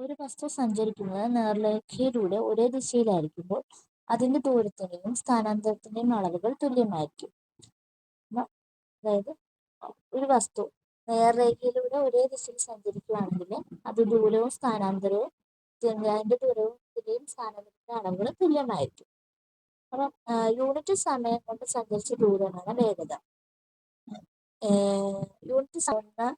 ഒരു വസ്തു സഞ്ചരിക്കുന്നത് നേർരേഖയിലൂടെ ഒരേ ദിശയിലായിരിക്കുമ്പോൾ അതിന്റെ ദൂരത്തിന്റെയും സ്ഥാനാന്തരത്തിന്റെയും അളവുകൾ തുല്യമായിരിക്കും. അതായത് ഒരു വസ്തു നേർരേഖയിലൂടെ ഒരേ ദിശയിൽ സഞ്ചരിക്കുകയാണെങ്കിൽ അത് ദൂരവും സ്ഥാനാന്തരവും അതിന്റെ ദൂരവും സ്ഥാനാന്തരത്തിന്റെ അളവുകൾ തുല്യമായിരിക്കും. അപ്പം യൂണിറ്റ് സമയം കൊണ്ട് സഞ്ചരിച്ച ദൂരമാണ് വേഗത. യൂണിറ്റ് സമയം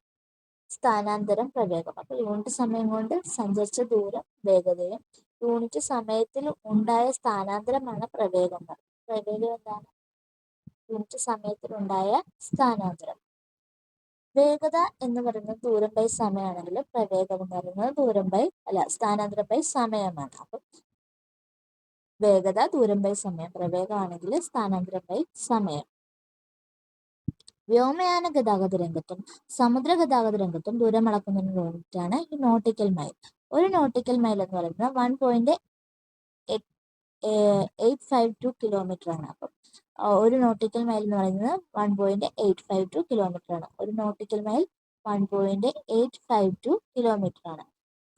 സ്ഥാനാന്തരം പ്രവേഗം. അപ്പൊ യൂണിറ്റ് സമയം കൊണ്ട് സഞ്ചരിച്ച ദൂരം വേഗതയും യൂണിറ്റ് സമയത്തിൽ ഉണ്ടായ സ്ഥാനാന്തരമാണ് പ്രവേഗം. പ്രവേഗം എന്താണ്? യൂണിറ്റ് സമയത്തിൽ ഉണ്ടായ സ്ഥാനാന്തരം. വേഗത എന്ന് പറയുന്നത് ദൂരം ബൈ സമയമാണെങ്കിൽ പ്രവേഗം എന്ന് പറയുന്നത് ദൂരം ബൈ അല്ല സ്ഥാനാന്തരം ബൈ സമയമാണ്. അപ്പം വേഗത ദൂരം ബൈ സമയം പ്രവേഗമാണെങ്കിൽ സ്ഥാനാന്തരം ബൈ സമയം. വ്യോമയാന ഗതാഗത രംഗത്തും സമുദ്ര ഗതാഗത രംഗത്തും ദൂരം അളക്കുന്നതിന് വേണ്ടിയിട്ടാണ് ഈ നോട്ടിക്കൽ മൈൽ ഒരു നോട്ടിക്കൽ മൈൽ എന്ന് പറയുന്നത് one point eight five two kilometre ആണ്. അപ്പം ഒരു നോട്ടിക്കൽ മൈൽ എന്ന് പറയുന്നത് one point eight five two kilometre ആണ്. ഒരു nautical mile one point eight five two kilometre ആണ്.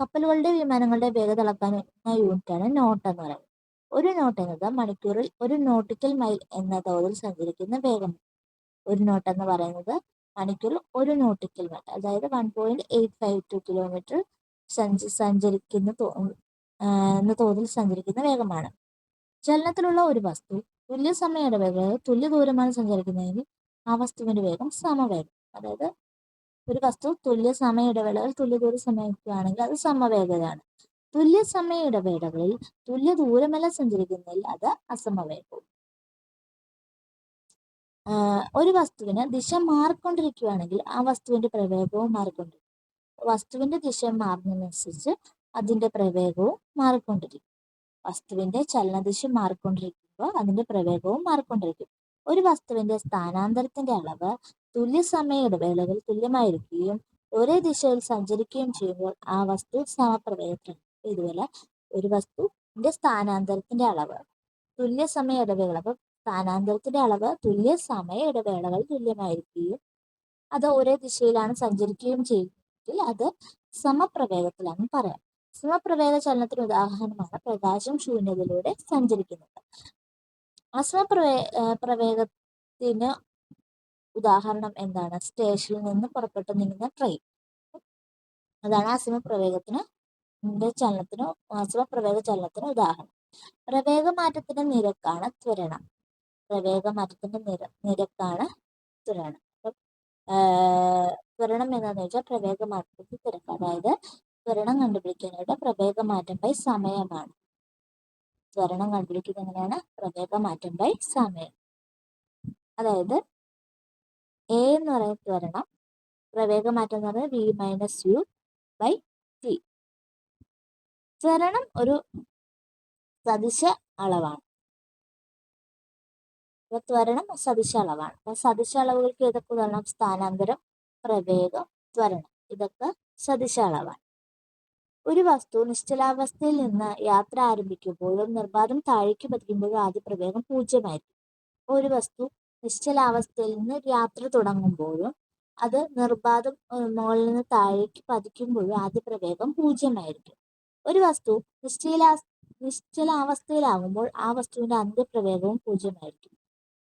കപ്പലുകളുടെ വിമാനങ്ങളുടെ വേഗത അളക്കാനുള്ള യൂണിറ്റാണ് നോട്ട് എന്ന് പറയുന്നത്. ഒരു നോട്ട് എന്നത് മണിക്കൂറിൽ ഒരു നോട്ടിക്കൽ മൈൽ എന്ന തോതിൽ സഞ്ചരിക്കുന്ന വേഗം ഒരു നോട്ട് എന്ന് പറയുന്നത് മണിക്കൂർ ഒരു നോട്ടിക്കൽ കിലോമീറ്റർ അതായത് one point eight five two kilometre സഞ്ച സഞ്ചരിക്കുന്ന എന്ന തോതിൽ സഞ്ചരിക്കുന്ന വേഗമാണ്. ചലനത്തിലുള്ള ഒരു വസ്തു തുല്യ സമയ ഇടവേളകളിൽ തുല്യ ദൂരമാണ് സഞ്ചരിക്കുന്നതെങ്കിൽ ആ വസ്തുവിന്റെ വേഗം സമവേഗം. അതായത് ഒരു വസ്തു തുല്യ സമയ ഇടവേളകൾ തുല്യ ദൂരം സമയക്കുകയാണെങ്കിൽ അത് സമവേഗതയാണ്. തുല്യ സമയ ഇടവേളകളിൽ തുല്യ ദൂരമല്ല സഞ്ചരിക്കുന്നതിൽ അത് അസമവേഗവും. ഒരു വസ്തുവിന് ദിശ മാറിക്കൊണ്ടിരിക്കുകയാണെങ്കിൽ ആ വസ്തുവിന്റെ പ്രവേഗവും മാറിക്കൊണ്ടിരിക്കും. വസ്തുവിന്റെ ദിശ മാറുന്നതിനനുസരിച്ച് അതിന്റെ പ്രവേഗവും മാറിക്കൊണ്ടിരിക്കും. വസ്തുവിന്റെ ചലനദിശ മാറിക്കൊണ്ടിരിക്കുമ്പോൾ അതിന്റെ പ്രവേഗവും മാറിക്കൊണ്ടിരിക്കും. ഒരു വസ്തുവിന്റെ സ്ഥാനാന്തരത്തിന്റെ അളവ് തുല്യ സമയ ഇടവേളകൾ തുല്യമായിരിക്കുകയും ഒരേ ദിശയിൽ സഞ്ചരിക്കുകയും ചെയ്യുമ്പോൾ ആ വസ്തു സമപ്രവേഗത്തിലാണ് ഇതുപോലെ ഒരു വസ്തുവിന്റെ സ്ഥാനാന്തരത്തിന്റെ അളവ് തുല്യ സമയ ഇടവേളകൾ സ്ഥാനാന്തരത്തിന്റെ അളവ് തുല്യ സമയ ഇടവേളകൾ തുല്യമായിരിക്കുകയും അത് ഒരേ ദിശയിലാണ് സഞ്ചരിക്കുകയും ചെയ്യുമെങ്കിൽ അത് സമപ്രവേഗത്തിലാണെന്ന് പറയാം. സമപ്രവേഗ ചലനത്തിന് ഉദാഹരണമാണ് പ്രകാശം ശൂന്യതയിലൂടെ സഞ്ചരിക്കുന്നത്. അസമപ്രവേ പ്രവേഗത്തിന് ഉദാഹരണം എന്താണ്? സ്റ്റേഷനിൽ നിന്ന് പുറപ്പെട്ടു നീങ്ങുന്ന ട്രെയിൻ. അതാണ് അസമപ്രവേഗത്തിന് ചലനത്തിന് അസമപ്രവേഗ ചലനത്തിന് ഉദാഹരണം. പ്രവേഗമാറ്റത്തിന്റെ നിരക്കാണ് ത്വരണം. പ്രവേഗമാറ്റത്തിന്റെ നിര നിരക്കാണ് ത്വരണം അപ്പം ത്വരണം എന്താണെന്ന് വെച്ചാൽ പ്രവേഗമാറ്റത്തിന്റെ തിരക്ക്. അതായത് ത്വരണം കണ്ടുപിടിക്കാനായിട്ട് പ്രവേഗമാറ്റം ബൈ സമയമാണ്. ത്വരണം കണ്ടുപിടിക്കുന്നത് എങ്ങനെയാണ്? പ്രവേഗമാറ്റം ബൈ സമയം. അതായത് എ എന്ന് പറയുന്ന ത്വരണം പ്രവേഗമാറ്റം എന്ന് പറയുന്നത് V minus U by T ത്വരണം ഒരു സദിശ അളവാണ്. ത്വരണം സദിശ അളവാണ് അപ്പൊ സദിശ അളവുകൾക്ക് ഏതൊക്കെ ഉദാഹരണം? സ്ഥാനാന്തരം പ്രവേഗം ത്വരണം. ഇതൊക്കെ സദിശ അളവാണ് ഒരു വസ്തു നിശ്ചലാവസ്ഥയിൽ നിന്ന് യാത്ര ആരംഭിക്കുമ്പോഴും നിർബാധം താഴേക്ക് പതിക്കുമ്പോഴും ആദ്യ പ്രവേഗം പൂജ്യമായിരിക്കും. ഒരു വസ്തു നിശ്ചലാവസ്ഥയിൽ നിന്ന് യാത്ര തുടങ്ങുമ്പോഴും അത് നിർബാധം മുകളിൽ നിന്ന് താഴേക്ക് പതിക്കുമ്പോഴും ആദ്യ പ്രവേഗം പൂജ്യമായിരിക്കും. ഒരു വസ്തു നിശ്ചല നിശ്ചലാവസ്ഥയിലാകുമ്പോൾ ആ വസ്തുവിന്റെ അന്ത്യപ്രവേഗവും പൂജ്യമായിരിക്കും.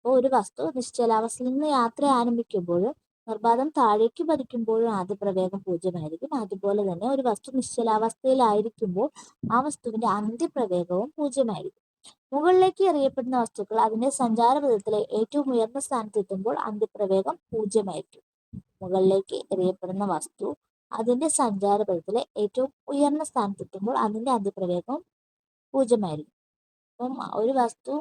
അപ്പോൾ ഒരു വസ്തു നിശ്ചലാവസ്ഥയിൽ നിന്ന് യാത്ര ആരംഭിക്കുമ്പോൾ നിർബാധം താഴേക്ക് പതിക്കുമ്പോഴും ആദ്യ പ്രവേഗം പൂജ്യമായിരിക്കും. അതുപോലെ തന്നെ ഒരു വസ്തു നിശ്ചലാവസ്ഥയിലായിരിക്കുമ്പോൾ ആ വസ്തുവിന്റെ അന്ത്യപ്രവേഗവും പൂജ്യമായിരിക്കും. മുകളിലേക്ക് എറിയപ്പെടുന്ന വസ്തുക്കൾ അതിന്റെ സഞ്ചാരപഥത്തിലെ ഏറ്റവും ഉയർന്ന സ്ഥാനത്തെത്തുമ്പോൾ അന്ത്യപ്രവേഗം പൂജ്യമായിരിക്കും. മുകളിലേക്ക് എറിയപ്പെടുന്ന വസ്തു അതിന്റെ സഞ്ചാരപഥത്തിലെ ഏറ്റവും ഉയർന്ന സ്ഥാനത്തെത്തുമ്പോൾ അതിന്റെ അന്ത്യപ്രവേഗം പൂജ്യമായിരിക്കും. അപ്പം ഒരു വസ്തു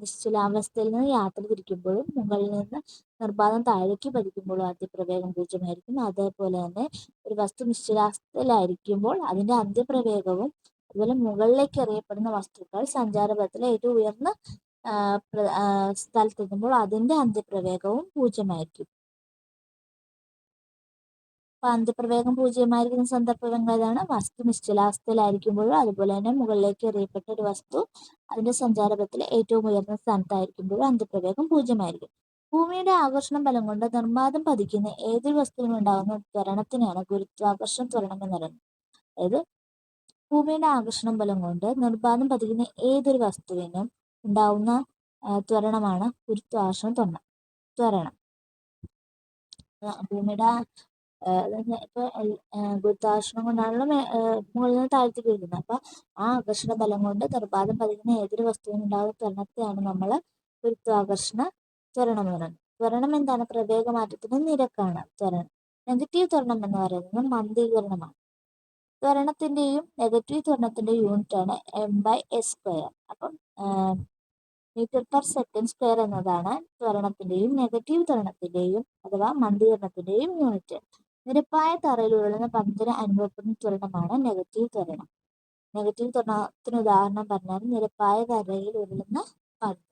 നിശ്ചലാവസ്ഥയിൽ നിന്ന് യാത്ര തിരിക്കുമ്പോഴും മുകളിൽ നിന്ന് നിർബാധം താഴേക്ക് പതിക്കുമ്പോഴും അന്ത്യപ്രവേഗം പൂജ്യമായിരിക്കും. അതേപോലെ തന്നെ ഒരു വസ്തു നിശ്ചലാവസ്ഥയിലായിരിക്കുമ്പോൾ അതിന്റെ അന്ത്യപ്രവേഗവും അതുപോലെ മുകളിലേക്ക് എറിയപ്പെടുന്ന വസ്തുക്കൾ സഞ്ചാരപഥത്തിലെ ഏറ്റവും ഉയർന്ന സ്ഥലത്തെത്തുമ്പോൾ അതിന്റെ അന്ത്യപ്രവേഗവും പൂജ്യമായിരിക്കും. അപ്പൊ അന്ത്യപ്രവേഗം പൂജ്യമായിരിക്കുന്ന സന്ദർഭങ്ങൾ ഏതാണ് വസ്തു നിശ്ചലാവസ്ഥയിലായിരിക്കുമ്പോഴും അതുപോലെ തന്നെ മുകളിലേക്ക് എറിയപ്പെട്ട ഒരു വസ്തു അതിന്റെ സഞ്ചാരപഥത്തിലെ ഏറ്റവും ഉയർന്ന സ്ഥാനത്തായിരിക്കുമ്പോഴും അന്ത്യപ്രവേഗം പൂജ്യമായിരിക്കും. ഭൂമിയുടെ ആകർഷണം ബലം കൊണ്ട് നിർമ്മാതം പതിക്കുന്ന ഏതൊരു വസ്തുവിനും ഉണ്ടാകുന്ന ത്വരണത്തിനെയാണ് ഗുരുത്വാകർഷണ ത്വരണം എന്ന് പറയുന്നത്. അതായത് ഭൂമിയുടെ ആകർഷണം ബലം കൊണ്ട് നിർബാധം പതിക്കുന്ന ഏതൊരു വസ്തുവിനും ഉണ്ടാവുന്ന ത്വരണമാണ് ഗുരുത്വാകർഷണ ത്വരണം. ത്വരണം. ഭൂമിയുടെ ആ, ആ, അതായത് ഇപ്പൊ എൽ- ആ, ഗുരുത്വാകർഷണം കൊണ്ടാണല്ലോ മുകളിൽ നിന്ന് താഴത്തേക്ക് വരുന്നത് അപ്പൊ ആ ആകർഷണ ബലം കൊണ്ട് നിർബാധം പതിക്കുന്ന ഏതൊരു വസ്തുവിനും ഉണ്ടാകുന്ന ത്വരണത്തെയാണ് നമ്മൾ ഗുരുത്വാകർഷണ ത്വരണം എന്ന് പറയുന്നത്. ത്വരണം എന്താണ്? പ്രവേഗ മാറ്റത്തിന്റെ നിരക്കാണ് ത്വരണം. നെഗറ്റീവ് ത്വരണം എന്ന് പറയുന്നത് മന്ദീകരണമാണ്. ത്വരണത്തിന്റെയും നെഗറ്റീവ് ത്വരണത്തിന്റെയും യൂണിറ്റ് ആണ് എം ബൈ എസ് സ്ക്വയർ അപ്പം മീറ്റർ പെർ സെക്കൻഡ് സ്ക്വയർ എന്നതാണ് ത്വരണത്തിന്റെയും നെഗറ്റീവ് ത്വരണത്തിന്റെയും അഥവാ മന്ദീകരണത്തിന്റെയും യൂണിറ്റ് നിരപ്പായ തറയിൽ ഉരുളുന്ന പന്തിന് അനുഭവപ്പെടുന്ന ത്വരണമാണ് നെഗറ്റീവ് ത്വരണം നെഗറ്റീവ് ത്വരണത്തിന് ഉദാഹരണം പറഞ്ഞാൽ നിരപ്പായ തറയിൽ ഉരുളുന്ന പന്ത്